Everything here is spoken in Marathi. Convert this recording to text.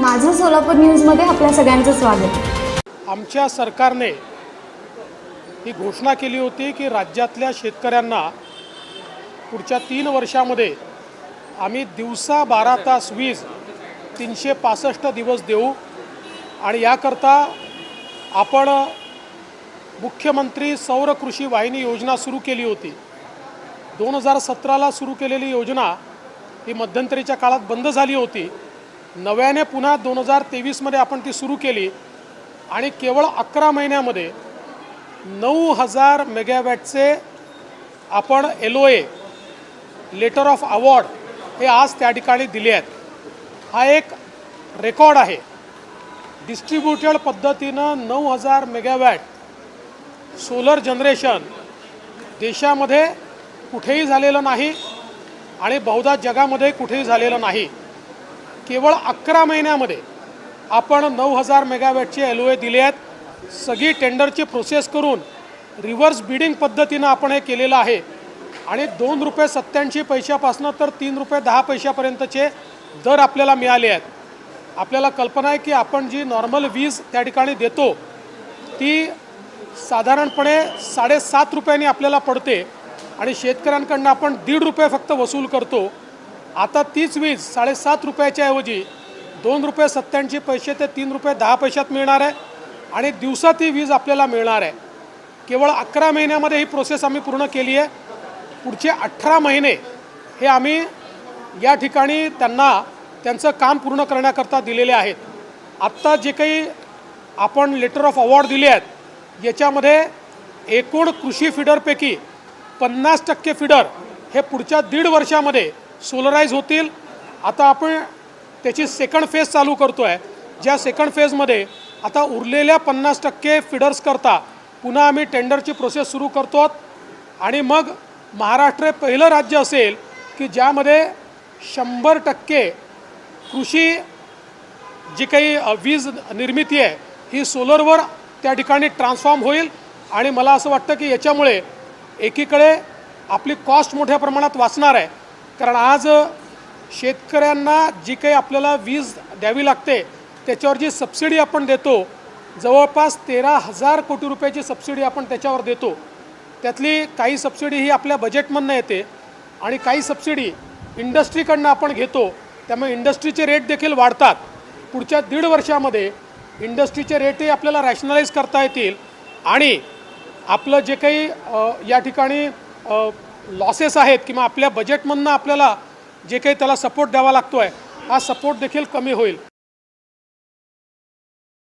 माझं सोलापूर न्यूजमध्ये आपल्या सगळ्यांचं स्वागत. आमच्या सरकारने ही घोषणा केली होती की राज्यातल्या शेतकऱ्यांना पुढच्या तीन वर्षामध्ये आम्ही दिवसा बारा तास वीज तीनशे पासष्ट दिवस देऊ आणि याकरता आपण मुख्यमंत्री सौर कृषी वाहिनी योजना सुरू केली होती. दोन हजार सतराला सुरू केलेली योजना ही मध्यंतरीच्या काळात बंद झाली होती. नव्याने पुन्हा दोन हजार तेवीसमध्ये आपण ती सुरू केली आणि केवळ अकरा महिन्यामध्ये नऊ हजार मेगावॅटचे आपण L O A letter of award हे आज त्या ठिकाणी दिले आहेत. हा एक रेकॉर्ड आहे. डिस्ट्रीब्युटेड पद्धतीनं नऊ हजार मेगावॅट सोलर जनरेशन देशामध्ये कुठेही झालेलं नाही आणि बहुधा जगामध्ये कुठेही झालेलं नाही. केवळ अकरा महिन्यामध्ये आपण नऊ हजार मेगावॅटचे एल ओ ए दिले आहेत. सगळी टेंडरची प्रोसेस करून रिव्हर्स बिडिंग पद्धतीनं आपण हे केलेलं आहे. आणि दोन रुपये सत्त्याऐंशी पैशापासून तर तीन रुपये दहा पैशापर्यंतचे दर आपल्याला मिळाले आहेत. आपल्याला कल्पना आहे की आपण जी नॉर्मल वीज त्या ठिकाणी देतो ती साधारणपणे साडेसात रुपयांनी आपल्याला पडते. आणि शेतकऱ्यांकडनं आपण दीड रुपये फक्त वसूल करतो. आता तीच वीज साडेसात रुपयाच्या ऐवजी दोन रुपये सत्त्याऐंशी पैसे ते तीन रुपये दहा पैशात मिळणार आहे आणि दिवसा ती वीज आपल्याला मिळणार आहे. केवळ अकरा महिन्यामध्ये ही प्रोसेस आम्ही पूर्ण केली आहे. पुढचे अठरा महिने हे आम्ही या ठिकाणी त्यांना त्यांचं काम पूर्ण करण्याकरता दिलेले आहेत. आत्ता जे काही आपण लेटर ऑफ अवॉर्ड दिले आहेत याच्यामध्ये एकूण कृषी फिडरपैकी पन्नास टक्के फिडर हे पुढच्या दीड वर्षामध्ये सोलराईज होतील. आता आपण त्याची सेकंड फेज चालू करतो आहे ज्या सेकंड फेजमध्ये आता उरलेल्या पन्नास टक्के फिडर्स करता पुन्हा आम्ही टेंडरची प्रोसेस सुरू करतो. आणि मग महाराष्ट्र हे पहिलं राज्य असेल की ज्यामध्ये शंभर टक्के कृषी जी काही वीज निर्मिती आहे ही सोलरवर त्या ठिकाणी ट्रान्सफॉर्म होईल. आणि मला असं वाटतं की याच्यामुळे एकीकडे आपली कॉस्ट मोठ्या प्रमाणात वाचणार आहे. कारण आज शेतकऱ्यांना जी काही आपल्याला वीज द्यावी लागते त्याच्यावर जी सबसिडी आपण देतो जवळपास तेरा हजार कोटी रुपयाची सबसिडी आपण त्याच्यावर देतो. त्यातली काही सबसिडी ही आपल्या बजेटमधनं येते आणि काही सबसिडी इंडस्ट्रीकडनं आपण घेतो त्यामुळे इंडस्ट्रीचे रेट देखील वाढतात. पुढच्या दीड वर्षामध्ये इंडस्ट्रीचे रेटही आपल्याला रॅशनलाइज करता येतील आणि आपलं जे काही या ठिकाणी लॉसेस आहेत किंवा आपल्या बजेटमधनं आपल्याला जे काही त्याला सपोर्ट द्यावा लागतो आहे हा सपोर्ट देखील कमी होईल.